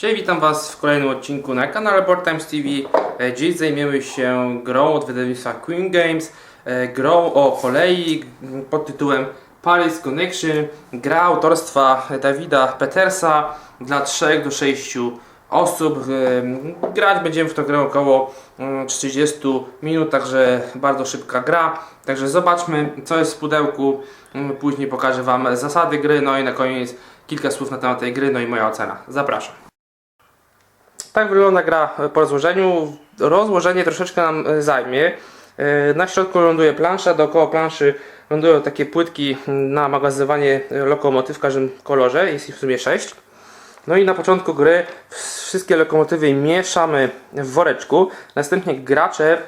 Cześć, witam Was w kolejnym odcinku na kanale Board Times TV. E, Dziś zajmiemy się grą od wydawnictwa Queen Games, e, grą o kolei pod tytułem Paris Connection. Gra autorstwa Dawida Petersa dla 3 do 6 osób. E, Grać będziemy w tę grę około mm, 40 minut, także bardzo szybka gra. Także zobaczmy co jest w pudełku. Mm, Później pokażę Wam zasady gry, no i na koniec kilka słów na temat tej gry, no i moja ocena. Zapraszam. Tak wygląda gra po rozłożeniu. Rozłożenie troszeczkę nam e, zajmie. E, Na środku ląduje plansza, dookoła planszy lądują takie płytki na magazynowanie lokomotyw w każdym kolorze, jest ich w sumie 6. No i na początku gry wszystkie lokomotywy mieszamy w woreczku. Następnie gracze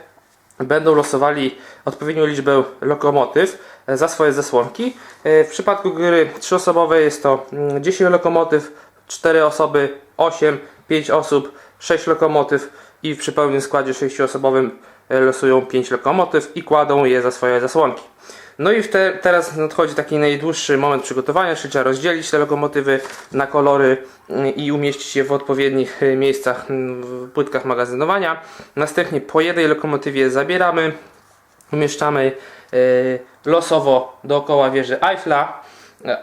będą losowali odpowiednią liczbę lokomotyw e, za swoje zasłonki. E, W przypadku gry trzyosobowej jest to mm, 10 lokomotyw, 4 osoby, 8, 5 osób, 6 lokomotyw i przy pełnym składzie 6-osobowym e, losują 5 lokomotyw i kładą je za swoje zasłonki. No i w te, teraz nadchodzi taki najdłuższy moment przygotowania, czyli trzeba rozdzielić te lokomotywy na kolory mm, i umieścić je w odpowiednich e, miejscach mm, w płytkach magazynowania. Następnie po jednej lokomotywie zabieramy, umieszczamy e, losowo dookoła wieży Eiffla,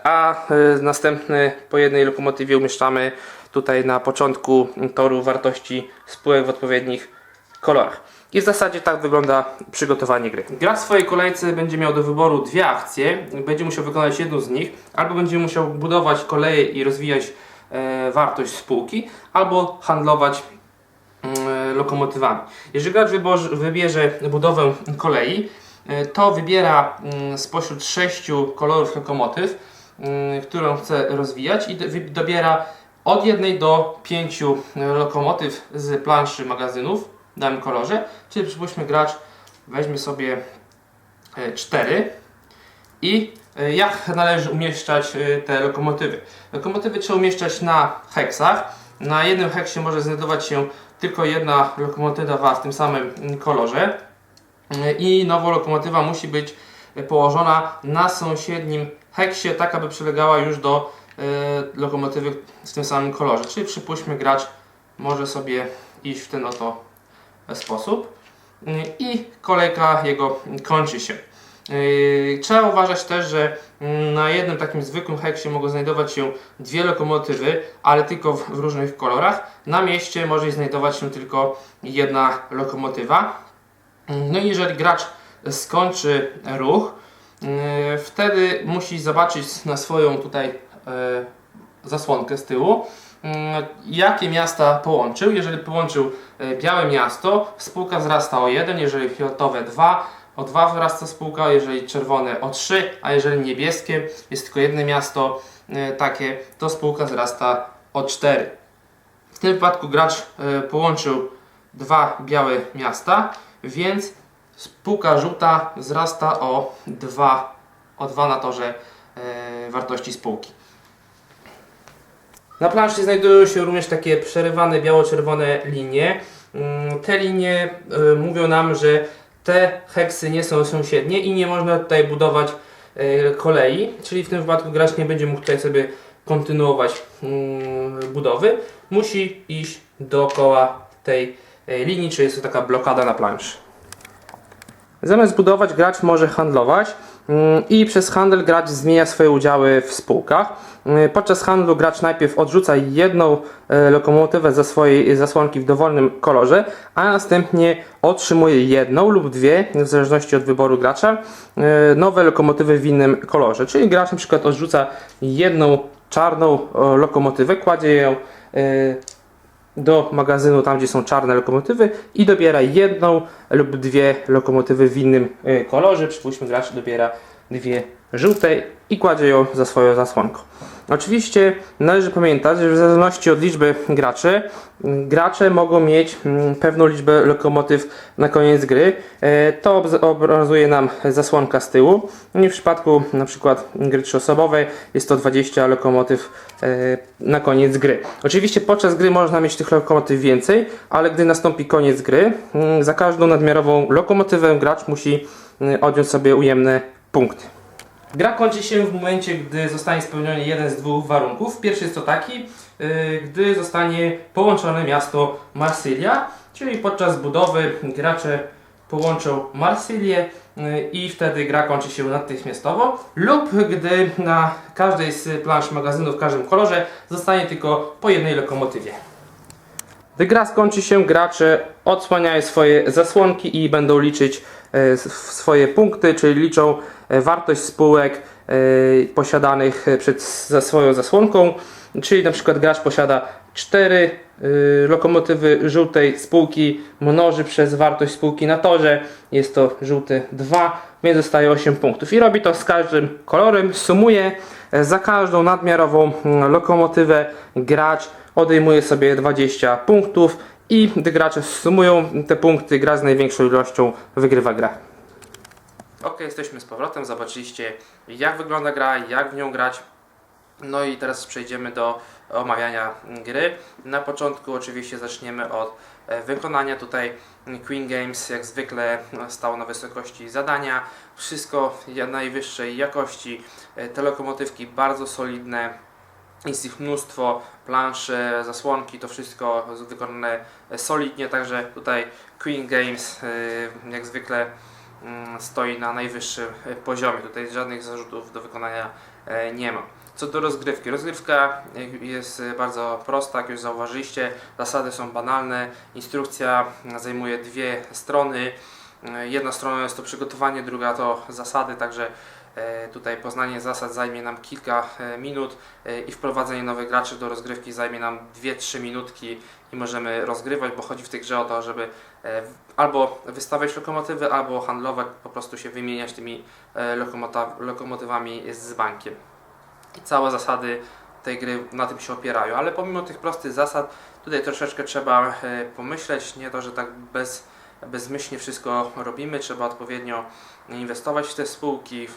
a następny po jednej lokomotywie umieszczamy tutaj na początku toru wartości spółek w odpowiednich kolorach. I w zasadzie tak wygląda przygotowanie gry. Gra w swojej kolejce będzie miał do wyboru dwie akcje. Będzie musiał wykonać jedną z nich, albo będzie musiał budować koleje i rozwijać e, wartość spółki, albo handlować mm, lokomotywami. Jeżeli gracz wybierze budowę kolei, e, to wybiera mm, spośród sześciu kolorów lokomotyw, mm, którą chce rozwijać i dobiera od jednej do pięciu lokomotyw z planszy magazynów w danym kolorze. Czyli przypuśćmy gracz weźmie sobie e, cztery i e, jak należy umieszczać e, te lokomotywy. Lokomotywy trzeba umieszczać na heksach. Na jednym heksie może znajdować się tylko jedna lokomotywa w tym samym mm, kolorze. I nowa lokomotywa musi być położona na sąsiednim heksie, tak aby przylegała już do lokomotywy w tym samym kolorze. Czyli przypuśćmy gracz może sobie iść w ten oto sposób Mm, i kolejka jego kończy się. Yy, Trzeba uważać też, że mm, na jednym takim zwykłym heksie mogą znajdować się dwie lokomotywy, ale tylko w różnych kolorach. Na mieście może znajdować się tylko jedna lokomotywa. No i jeżeli gracz skończy ruch, wtedy musi zobaczyć na swoją tutaj zasłonkę z tyłu, mm, jakie miasta połączył. Jeżeli połączył e, białe miasto, spółka wzrasta o 1, jeżeli fioletowe 2, o 2 wzrasta spółka, jeżeli czerwone o 3, a jeżeli niebieskie jest tylko jedno miasto e, takie, to spółka wzrasta o 4. W tym wypadku gracz e, połączył dwa białe miasta, więc spółka żółta wzrasta o 2, o 2 na torze e, wartości spółki. Na planszy znajdują się również takie przerywane biało-czerwone linie. Mm, Te linie y, mówią nam, że te heksy nie są sąsiednie i nie można tutaj budować y, kolei, czyli w tym wypadku gracz nie będzie mógł tutaj sobie kontynuować mm, budowy. Musi iść dookoła tej y, linii, czyli jest to taka blokada na planszy. Zamiast budować, gracz może handlować mm, i przez handel gracz zmienia swoje udziały w spółkach. Mm, Podczas handlu gracz najpierw odrzuca jedną e, lokomotywę ze swojej zasłonki w dowolnym kolorze, a następnie otrzymuje jedną lub dwie, w zależności od wyboru gracza, e, nowe lokomotywy w innym kolorze. Czyli gracz na przykład odrzuca jedną czarną lokomotywę, kładzie ją do magazynu, tam gdzie są czarne lokomotywy i dobiera jedną lub dwie lokomotywy w innym y, kolorze. Przypuśćmy, gracz dobiera dwie żółte i kładzie ją za swoją zasłonką. Oczywiście należy pamiętać, że w zależności od liczby graczy, gracze mogą mieć mm, pewną liczbę lokomotyw na koniec gry. E, To obrazuje nam zasłonka z tyłu. No w przypadku na przykład gry trzyosobowej jest to 20 lokomotyw e, na koniec gry. Oczywiście podczas gry można mieć tych lokomotyw więcej, ale gdy nastąpi koniec gry, mm, za każdą nadmiarową lokomotywę gracz musi mm, odjąć sobie ujemne punkty. Gra kończy się w momencie, gdy zostanie spełniony jeden z dwóch warunków. Pierwszy jest to taki, y, gdy zostanie połączone miasto Marsylia, czyli podczas budowy gracze połączą Marsylię y, i wtedy gra kończy się natychmiastowo lub gdy na każdej z plansz magazynu w każdym kolorze zostanie tylko po jednej lokomotywie. Gdy gra skończy się, gracze odsłaniają swoje zasłonki i będą liczyć s- swoje punkty, czyli liczą wartość spółek e, posiadanych e, przed za swoją zasłonką. Czyli na przykład gracz posiada 4 lokomotywy żółtej spółki, mnoży przez wartość spółki na torze, jest to żółty 2, więc zostaje 8 punktów. I robi to z każdym kolorem, sumuje e, za każdą nadmiarową mm, lokomotywę gracz odejmuje sobie 20 punktów i gdy gracze sumują te punkty, gra z największą ilością wygrywa grę. Ok, jesteśmy z powrotem, zobaczyliście jak wygląda gra, jak w nią grać. No i teraz przejdziemy do omawiania gry. Na początku oczywiście zaczniemy od e, wykonania. Tutaj Queen Games jak zwykle stało na wysokości zadania. Wszystko najwyższej jakości. E, Te lokomotywki bardzo solidne. Jest ich mnóstwo, plansze, zasłonki, to wszystko wykonane solidnie, także tutaj Queen Games e, jak zwykle stoi na najwyższym e, poziomie. Tutaj żadnych zarzutów do wykonania e, nie ma. Co do rozgrywki. Rozgrywka e, jest bardzo prosta, jak już zauważyliście. Zasady są banalne. Instrukcja zajmuje dwie strony. Jedna strona jest to przygotowanie, druga to zasady, także tutaj poznanie zasad zajmie nam kilka e, minut e, i wprowadzenie nowych graczy do rozgrywki zajmie nam 2-3 minutki i możemy rozgrywać, bo chodzi w tej grze o to, żeby e, albo wystawiać lokomotywy, albo handlować, po prostu się wymieniać tymi e, lokomotywami z bankiem. I całe zasady tej gry na tym się opierają, ale pomimo tych prostych zasad, tutaj troszeczkę trzeba e, pomyśleć, nie to, że tak bez, bezmyślnie wszystko robimy, trzeba odpowiednio inwestować w te spółki,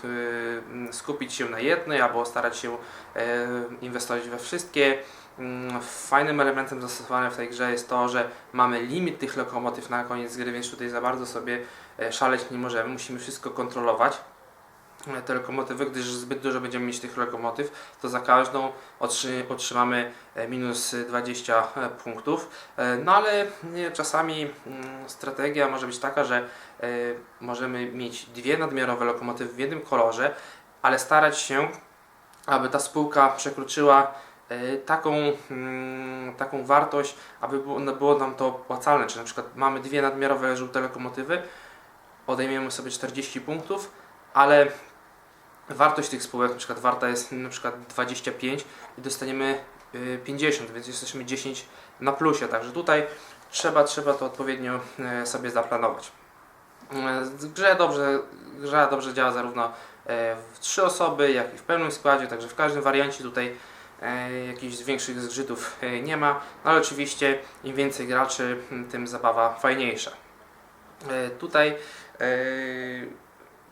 y, skupić się na jednej albo starać się e, inwestować we wszystkie. Mm, Fajnym elementem zastosowanym w tej grze jest to, że mamy limit tych lokomotyw na koniec gry, więc tutaj za bardzo sobie e, szaleć nie możemy, musimy wszystko kontrolować te lokomotywy, gdyż zbyt dużo będziemy mieć tych lokomotyw, to za każdą otrzy, otrzymamy e, minus 20 punktów. E, No ale czasami mm, strategia może być taka, że e, możemy mieć dwie nadmiarowe lokomotywy w jednym kolorze, ale starać się, aby ta spółka przekroczyła e, taką, mm, taką wartość, aby było, no, było nam to opłacalne. Czy na przykład mamy dwie nadmiarowe żółte lokomotywy, odejmiemy sobie 40 punktów, ale wartość tych spółek na przykład warta jest na przykład 25 i dostaniemy y, 50, więc jesteśmy 10 na plusie, także tutaj trzeba, trzeba to odpowiednio e, sobie zaplanować. E, grze dobrze, gra dobrze działa zarówno e, w trzy osoby, jak i w pełnym składzie, także w każdym wariancie tutaj jakichś większych zgrzytów nie ma, no ale oczywiście im więcej graczy, tym zabawa fajniejsza. Tutaj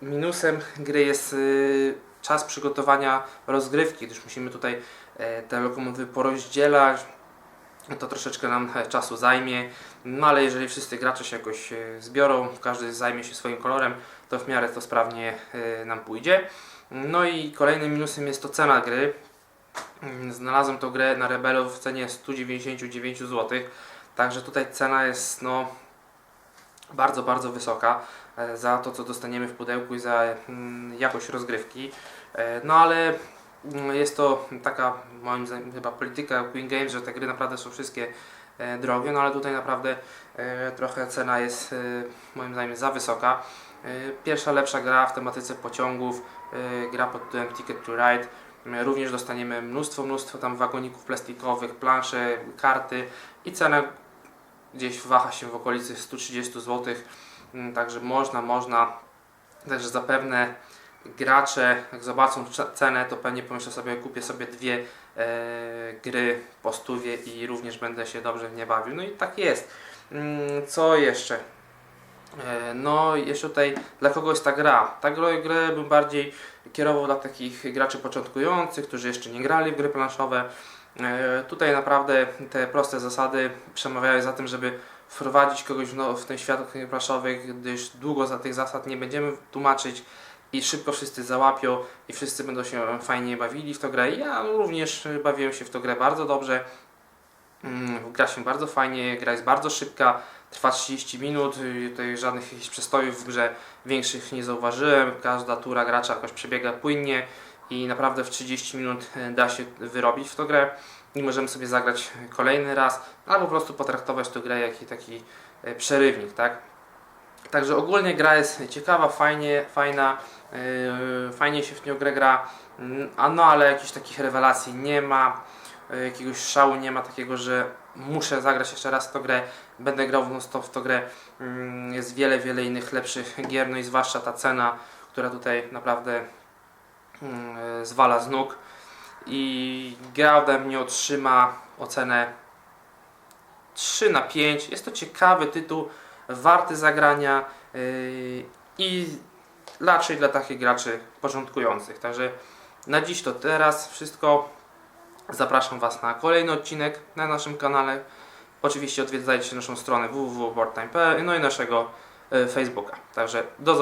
minusem gry jest y, czas przygotowania rozgrywki, gdyż musimy tutaj e, te lokomotywy porozdzielać. To troszeczkę nam e, czasu zajmie, no ale jeżeli wszyscy gracze się jakoś e, zbiorą, każdy zajmie się swoim kolorem, to w miarę to sprawnie nam pójdzie. No i kolejnym minusem jest to cena gry. Mm, Znalazłem tą grę na Rebelu w cenie 199 zł, także tutaj cena jest no bardzo, bardzo wysoka za to, co dostaniemy w pudełku i za mm, jakość rozgrywki. E, No ale mm, jest to taka, moim zdaniem, chyba polityka Queen Games, że te gry naprawdę są wszystkie e, drogie, no ale tutaj naprawdę e, trochę cena jest e, moim zdaniem za wysoka. E, Pierwsza lepsza gra w tematyce pociągów, e, gra pod tytułem Ticket to Ride. E, Również dostaniemy mnóstwo, mnóstwo tam wagoników plastikowych, plansze, karty i cena gdzieś waha się w okolicy 130 zł, także można, można, także zapewne gracze jak zobaczą cenę, to pewnie pomyślą sobie, kupię sobie dwie e, gry po stówie i również będę się dobrze w nie bawił. No i tak jest. Mm, Co jeszcze? E, No, jeszcze tutaj dla kogo jest ta gra? Ta grę bym bardziej kierował dla takich graczy początkujących, którzy jeszcze nie grali w gry planszowe. E, Tutaj naprawdę te proste zasady przemawiają za tym, żeby wprowadzić kogoś w, no, ten świat planszowych, gdyż długo za tych zasad nie będziemy tłumaczyć. i szybko wszyscy załapią i wszyscy będą się fajnie bawili w tą grę. Ja również bawiłem się w tą grę bardzo dobrze. Mm, Gra się bardzo fajnie, gra jest bardzo szybka, trwa 30 minut, y, tutaj żadnych przestojów w grze większych nie zauważyłem, każda tura gracza jakoś przebiega płynnie i naprawdę w 30 minut y, da się wyrobić w tą grę i możemy sobie zagrać kolejny raz, albo po prostu potraktować tę grę jak taki y, przerywnik, tak? Także ogólnie gra jest ciekawa, fajnie, fajna, yy, fajnie się w nią grę gra, Mm, a no ale jakichś takich rewelacji nie ma, yy, jakiegoś szału nie ma takiego, że muszę zagrać jeszcze raz w tą grę, będę grał non stop w tą grę. Mm, Jest wiele, wiele innych lepszych gier, no i zwłaszcza ta cena, która tutaj naprawdę yy, zwala z nóg i gra ode mnie otrzyma ocenę 3 na 5. Jest to ciekawy tytuł, warty zagrania yy, i raczej dla takich graczy początkujących. Także na dziś to teraz wszystko. Zapraszam Was na kolejny odcinek na naszym kanale. Oczywiście odwiedzajcie naszą stronę www.boardtime.pl no i naszego yy, Facebooka. Także do zobaczenia.